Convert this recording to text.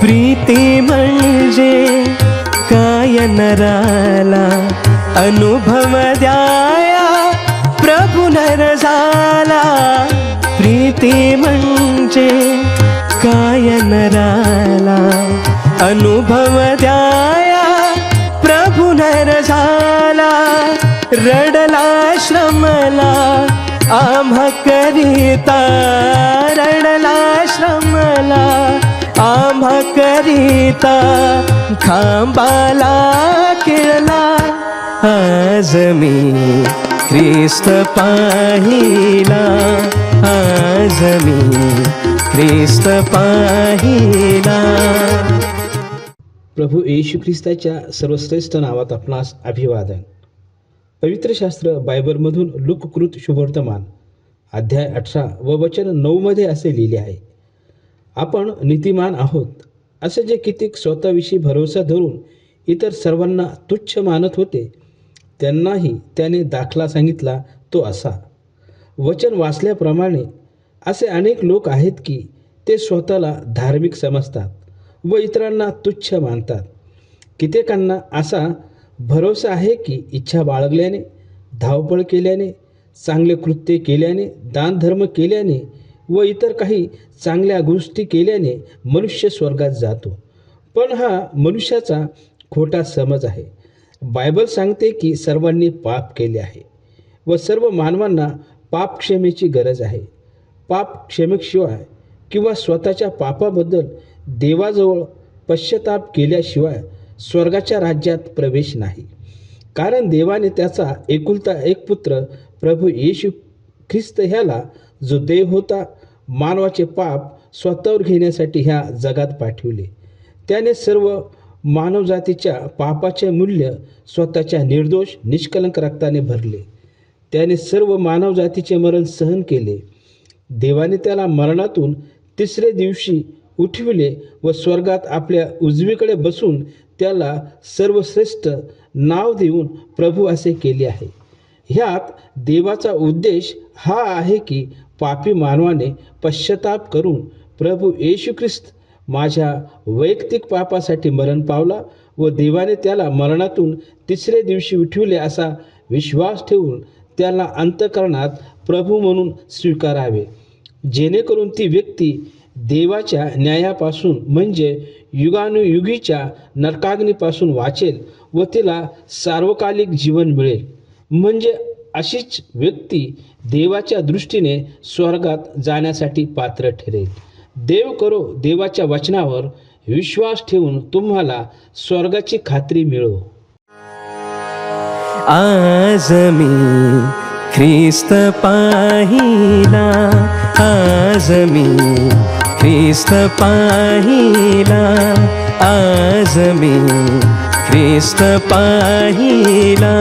प्रीती म्हणजे काय नराला अनुभव द्याया प्रभु नर झाला प्रीती म्हणजे काय नराला अनुभव द्याया प्रभु नर झाला रडला श्रमला आम्हा करिता रडला श्रमला आम्हा करिता खांबाला केला आज मी ख्रिस्त पाहिला. आज मी ख्रिस्त पाहिला. प्रभू येशू ख्रिस्ताच्या सर्वश्रेष्ठ नावात आपणास अभिवादन. पवित्र शास्त्र बायबलमधून लुककृत शुभवर्तमान अध्याय अठरा व वचन नऊमध्ये असे लिहिले आहे. आपण नीतिमान आहोत. असे जे कितीक स्वतःविषयी भरोसा धरून इतर सर्वांना तुच्छ मानत होते त्यांनाही त्याने दाखला सांगितला तो असा. वचन वाचल्याप्रमाणे असे अनेक लोक आहेत की ते स्वतःला धार्मिक समजतात व इतरांना तुच्छ मानतात. कित्येकांना असा भरोसा आहे की इच्छा बाळगल्याने धावपळ केल्याने चांगले कृत्य केल्याने दानधर्म केल्याने व इतर काही चांगल्या गोष्टी केल्याने मनुष्य स्वर्गात जातो. पण हा मनुष्याचा खोटा समज आहे. बायबल सांगते की सर्वांनी पाप केले आहे व सर्व मानवांना पाप क्षमेची गरज आहे. पाप क्षमेशिवाय किंवा स्वतःच्या पापाबद्दल देवाजवळ पश्चाताप केल्याशिवाय स्वर्गाच्या राज्यात प्रवेश नाही. कारण देवाने त्याचा एकुलता एक पुत्र प्रभू येशू ख्रिस्त ह्याला जो देव होता मानवाचे पाप स्वतःवर घेण्यासाठी ह्या जगात पाठविले. त्याने सर्व मानवजातीच्या पापाचे मूल्य स्वतःच्या निर्दोष निष्कलंक रक्ताने भरले. त्याने सर्व मानवजातीचे मरण सहन केले. देवाने त्याला मरणातून तिसरे दिवशी उठविले व स्वर्गात आपल्या उजवीकडे बसून त्याला सर्वश्रेष्ठ नाव देऊन प्रभू असे केले आहे. ह्यात देवाचा उद्देश हा आहे की पापी मानवाने पश्चाताप करून प्रभू येशू ख्रिस्त माझ्या वैयक्तिक पापासाठी मरण पावला व देवाने त्याला मरणातून तिसरे दिवशी उठविले असा विश्वास ठेवून त्याला अंतकरणात प्रभू म्हणून स्वीकारावे. जेणेकरून ती व्यक्ती देवाच्या न्यायापासून म्हणजे युगानुयुगीच्या नरकाग्नीपासून वाचेल व तिला सार्वकालिक जीवन मिळेल. म्हणजे अशीच व्यक्ती देवाच्या दृष्टीने स्वर्गात जाण्यासाठी पात्र ठरेल. देव करो देवाच्या वचनावर विश्वास ठेवून तुम्हाला स्वर्गाची खात्री मिळो. आज मी ख्रिस्त पाहिला. आज मी ख्रिस्त पाहिला. आज मी ख्रिस्त पाहिला.